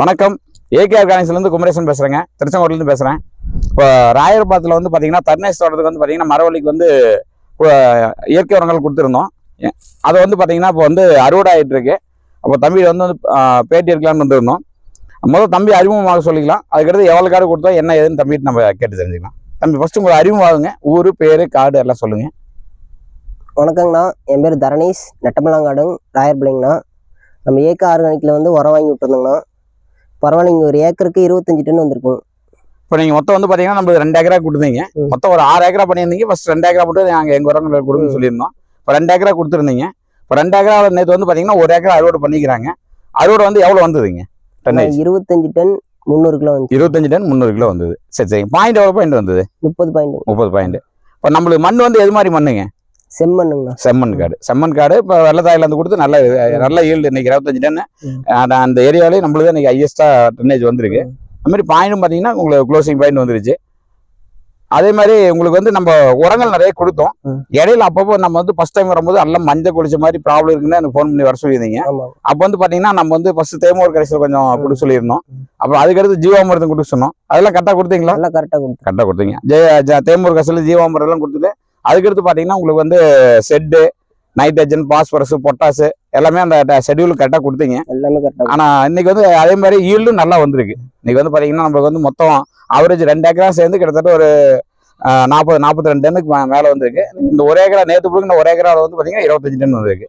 வணக்கம். ஏகே ஆர்கானிக்ஸ்லேருந்து குமரேசன் பேசுகிறேங்க திருச்செங்கோட்டிலேருந்து பேசுகிறேன் இப்போ ராயர்பாத்தில் வந்து பார்த்தீங்கன்னா தர்ணேஸ் தோட்டத்துக்கு வந்து பார்த்தீங்கன்னா மரவள்ளிக்கு வந்து இயற்கை உரங்கள் கொடுத்துருந்தோம். அது அதை வந்து பார்த்தீங்கன்னா இப்போ வந்து அறுவடை ஆகிட்டுருக்கு அப்போ தம்பி வந்து வந்து, பேட்டி எடுக்கலாம்னு வந்திருந்தோம். முதல்ல தம்பி அறிமுகமாக சொல்லிக்கலாம். அதுக்கடுத்து எவ்வளோ காடு கொடுத்தோம் என்ன ஏதுன்னு தம்பிட்டு நம்ம கேட்டு தெரிஞ்சுக்கலாம். தம்பி ஃபஸ்ட்டு உங்களை அறிமுகமாகுங்க ஊர் பேர் காடு எல்லாம் சொல்லுங்கள் வணக்கங்கண்ணா. என் பேர் தரணீஷ். நெட்டமலாங்காடுங்க ராயர்பிள்ளைங்கண்ணா நம்ம ஏக்க ஆர்கானிக்கில் வந்து உரம் வாங்கி விட்டுருந்தோங்கண்ணா. பரவாயில்லைங்க ஒரு ஏக்கருக்கு இருபத்தஞ்சி டன் வந்திருக்கும். இப்போ நீங்கள் மொத்தம் வந்து பார்த்தீங்கன்னா நம்ம ரெண்டு ஏக்கரா கொடுத்தீங்க. மொத்தம் ஒரு ஆறு ஏக்கரா பண்ணியிருந்தீங்க. ஃபர்ஸ்ட் ரெண்டு ஏக்கரா மட்டும் நாங்கள் எங்கள் உரங்களை கொடுங்கன்னு ம். சொல்லியிருந்தோம். இப்போ ரெண்டு ஏக்கரா கொடுத்துருந்தீங்க. இப்போ ரெண்டு ஏக்கரா நேற்று வந்து பார்த்தீங்கன்னா ஒரு ஏக்கரா அறுவடை பண்ணிக்கிறாங்க. அறுவடை வந்து எவ்வளோ வந்ததுங்க? இருபத்தஞ்சி டன் முந்நூறு கிலோ வந்து இருபத்தஞ்சு டன் முந்நூறு கிலோ வந்தது. சரி சரி. பாயிண்ட் எவ்வளோ பாயிண்ட் வந்தது? முப்பது பாயிண்ட் முப்பது பாயிண்ட் இப்போ நம்மளுக்கு மண் வந்து எது மாதிரி மண்ணுங்க? செம்மண்ணுங்கண்ணா. செம்மண் காடு. செம்மண் காடு இப்போ வெள்ளத்தாயிலேருந்து கொடுத்து நல்ல நல்ல ஈல்டு இன்னைக்கு இருபத்தஞ்சு டன். ம். அந்த ஏரியாவிலே நம்மளுக்கு இன்னைக்கு ஹையஸ்டா டன்னேஜ் வந்திருக்கு. அது மாதிரி பாயிண்டும் பார்த்தீங்கன்னா உங்களுக்கு க்ளோசிங் பாயிண்ட் வந்துருச்சு. அதே மாதிரி உங்களுக்கு வந்து நம்ம உரங்கள் நிறைய கொடுத்தோம். இடையில அப்பப்போ நம்ம வந்து ஃபர்ஸ்ட் டைம் வரும்போது எல்லாம் மஞ்சள் குடிச்ச மாதிரி ப்ராப்ளம் இருக்குன்னு எனக்கு ஃபோன் பண்ணி வர சொல்லியிருந்தீங்க. அப்போ வந்து பார்த்தீங்கன்னா நம்ம வந்து ஃபர்ஸ்ட் தேமூர் கடைசியில் கொஞ்சம். கொடுக்க சொல்லியிருந்தோம். அப்புறம் அதுக்கடுத்து ஜீவாமிரதம் கொடுக்க சொன்னோம். அதெல்லாம் கரெக்டாக கொடுத்தீங்களா? நல்லா கரெக்டாக கொடுத்து கரெக்டாக கொடுத்தீங்க. ஜெய தேமூர் கடைசியில் ஜீவாமிரதம் எல்லாம் கொடுத்துட்டு அதுக்கடுத்து பார்த்தீங்கன்னா உங்களுக்கு வந்து செட்டு நைட்ரஜன் பாஸ்பரஸ் பொட்டாசு எல்லாமே அந்த ஷெட்யூல் கரெக்டாக கொடுத்தீங்க. எல்லாமே கரெக்டாக ஆனா இன்னைக்கு வந்து அதே மாதிரி ஈல்டும் நல்லா வந்திருக்கு. இன்னைக்கு வந்து பாத்தீங்கன்னா நம்மளுக்கு வந்து மொத்தம் ஆவரேஜ் ரெண்டு ஏக்கரா சேர்ந்து கிட்டத்தட்ட ஒரு நாற்பது நாற்பத்தி ரெண்டு டன்னுக்கு மேல வந்திருக்கு. இந்த ஒரு ஏக்கரா நேற்று பிடிக்கிற ஒரு ஏக்கராவில் வந்து பாத்தீங்கன்னா இருபத்தஞ்சு டன் வந்திருக்கு.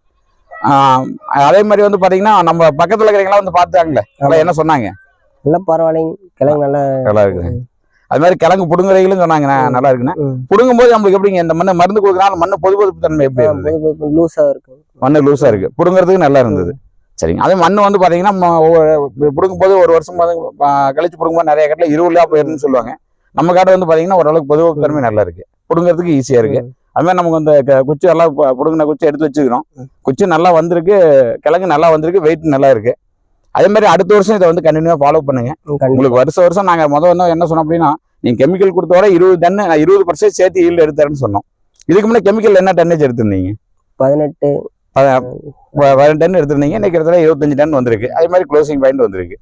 அதே மாதிரி வந்து பாத்தீங்கன்னா நம்ம பக்கத்துல இருக்கிறவங்களாம் வந்து பார்த்தாங்களே என்ன சொன்னாங்க? நல்லா பரவாயில்லைங்க. கிழங்கு நல்லா நல்லா இருக்கு. அது மாதிரி கிழங்கு புடுங்குறீங்களும் சொன்னாங்க "நா- நல்லா இருக்குன்னு ம். புடுங்கும் போது நம்மளுக்கு எப்படிங்க இந்த மண்ணு மருந்து கொடுக்குறாங்க மண்ணு பொது பொதுப்பு தன்மை எப்படி இருந்தது லூஸாக இருக்கும். மண்ணு லூஸா இருக்கு. புடுங்குறதுக்கு நல்லா இருந்தது. சரிங்க. அதே மண்ணு வந்து பாத்தீங்கன்னா புடுங்கும் போது ஒரு வருஷம் கழிச்சு புடுங்கும்போது நிறைய கட்டில இருபதுலா போயிருன்னு சொல்லுவாங்க. நம்ம காடு வந்து பாத்தீங்கன்னா ஓரளவுக்கு பொதுவாக தன்மை நல்லா இருக்கு. புடுங்கிறதுக்கு ஈஸியா இருக்கு. அது மாதிரி நமக்கு அந்த குச்சி எல்லாம் புடுங்கின குச்சி எடுத்து வச்சுக்கிறோம். குச்சி நல்லா வந்திருக்கு கிழங்கு நல்லா வந்திருக்கு வெயிட் நல்லா இருக்கு. அதே மாதிரி அடுத்த வருஷம் இதை வந்து கண்டினியூவா ஃபாலோ பண்ணுங்க. உங்களுக்கு வருஷம் வருஷம் நாங்க முதல் வந்து என்ன சொன்னோம் அப்படின்னா நீங்க கெமிக்கல் கொடுத்த வரை இருபது டன் இருபது பர்சன்ட் சேர்த்து ஈல்டு எடுத்தாருன்னு சொன்னோம். இதுக்கு முன்னாடி கெமிக்கல் என்ன டன்னேஜ் எடுத்திருந்தீங்க? பதினெட்டு. பதினெட்டு டன் எடுத்திருந்தீங்க. இன்னைக்கு கிட்டத்தட்ட இருபத்தஞ்சு டன் வந்திருக்கு. அதே மாதிரி க்ளோசிங் பாயிண்ட் வந்திருக்கு.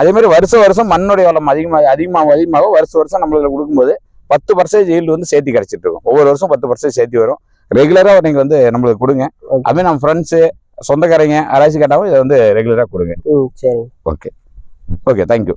அதே மாதிரி வருஷம் வருஷம் மண்ணுடைய வளம் அதிகமாக அதிகமாக அதிகமாக வருஷம் வருஷம் நம்மளுக்கு கொடுக்கும்போது பத்து பர்சன்டேஜ் ஈல்டு வந்து சேர்த்து கிடைச்சிட்டு இருக்கும். ஒவ்வொரு வருஷம் பத்து பர்சன்ட் சேர்த்து வரும். ரெகுலராக நீங்கள் வந்து நம்மளுக்கு கொடுங்க. அதுமாதிரி நம்ம ஃப்ரெண்ட்ஸு சொந்தக்காரங்க யாராச்சும் கேட்டாலும் இதை வந்து ரெகுலராக கொடுங்க. சரிங்க. Okay okay thank you